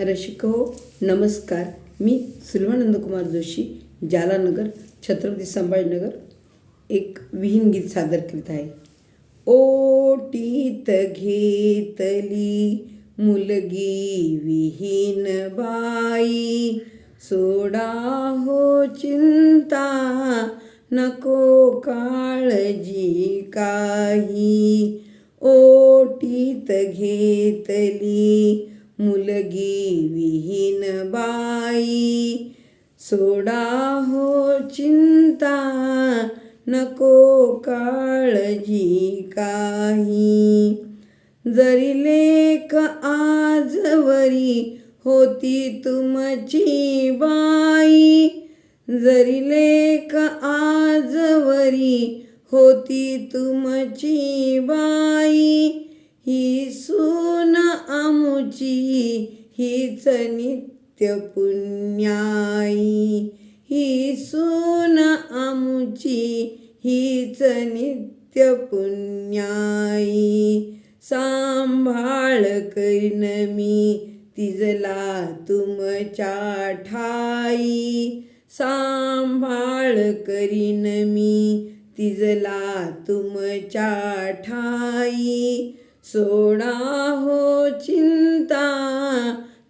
रसिक हो नमस्कार. मी सुलभानंदकुमार जोशी जालानगर छत्रपती संभाजीनगर एक विहीन गीत सादर करीत आहे. ओटीत घेतली मुलगी विहीन बाई सोडा हो चिंता नको काळजी काही. ओटीत घेतली मुलगी विहीन बाई सोडा हो चिंता नको काळजी काही. जरी लेख आजवरी होती तुमची बाई जरी लेख आजवरी होती तुमची बाई ही सून आमुची हीच नित्य पुण्याई. ही सून आमुची हीच नित्य पुण्याई. सांभाळ करीन मी तिजला तुमच्या ठाई. सांभाळ करीन मी तिजला तुमच्या ठाई. सोडा हो चिंता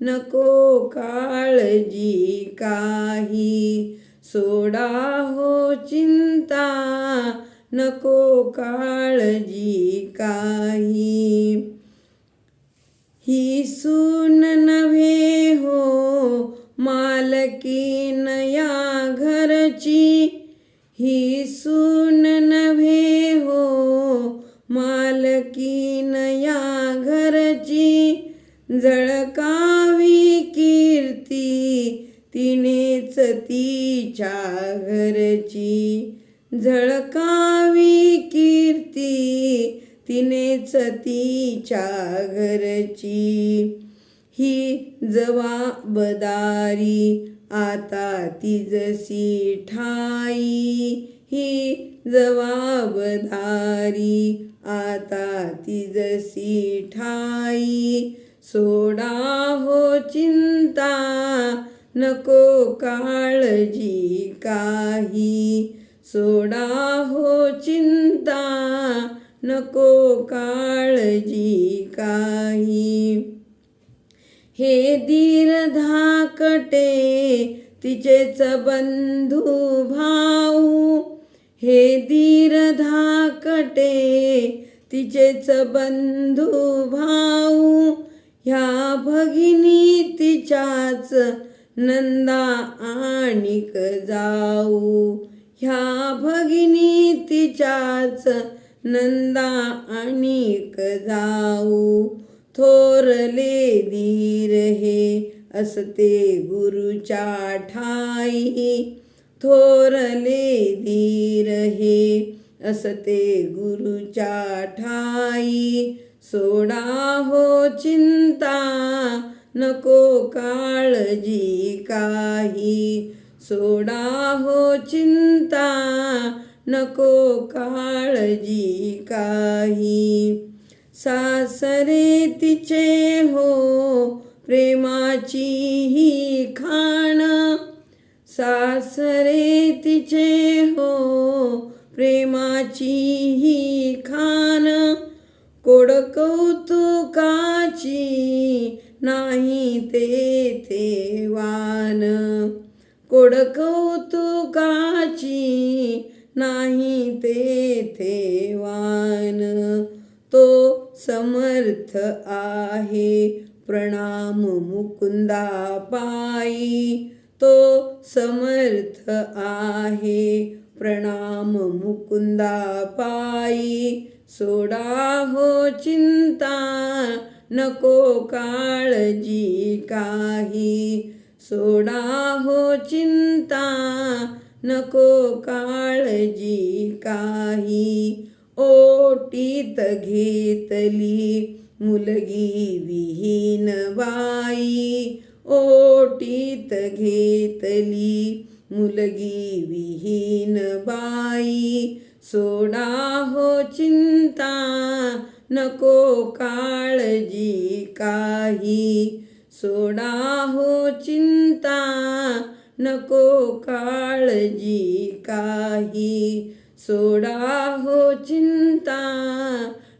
नको काळजी काही. सोडा हो चिंता नको काळजी काही. ही सून नव्हे हो मालकीन या घरची. ही सून नव्हे हो मालकीन या घरची जळकावी कीर्ती तिनेच तिच्या घरची झळकावी कीर्ती तिनेच तिच्या घरची. ही जबाबदारी आता तिजसी ठाई ही जबाबदारी आता तिजसी ठाई सोडा हो चिंता नको काळजी काही. सोडा हो चिंता नको काळजी काही. हे धीर धाकटे तिचेच बंधू भाऊ हे धीर धाकटे तिचेच बंधू भाऊ ह्या भगिनी तिच्याच नंदा आणिक जाऊ. ह्या भगिनी तिच्याच नंदा आणिक जाऊ. थोरले धीर हे असते गुरुच्या ठाई. थोरले धीर हे असते गुरुच्या ठाई. सोडा हो चिंता नको काळजी काही. सोडा हो चिंता नको काळजी काही. सासरे तिचे हो प्रेमाची ही खाण सासरे तिचे हो प्रेमाची ही खान. कोड कौतुकाची नाही ते वान. कोड कौतुकाची नाही ते वान. तो समर्थ आहे प्रणाम मुकुंदा पायी. तो समर्थ आहे. प्रणाम मुकुंदा पायी. सोडा हो चिंता नको काळजी काही. सोडा हो चिंता नको काळजी काही. ओटीत घेतली मुलगी विहीन बाई. ओटीत घेतली मुलगी विहीन बाई. सोडा हो चिंता नको काळजी काही. सोडा हो चिंता नको काळजी काही. सोडा हो चिंता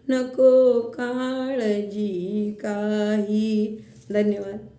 नको काळजी काही. धन्यवाद.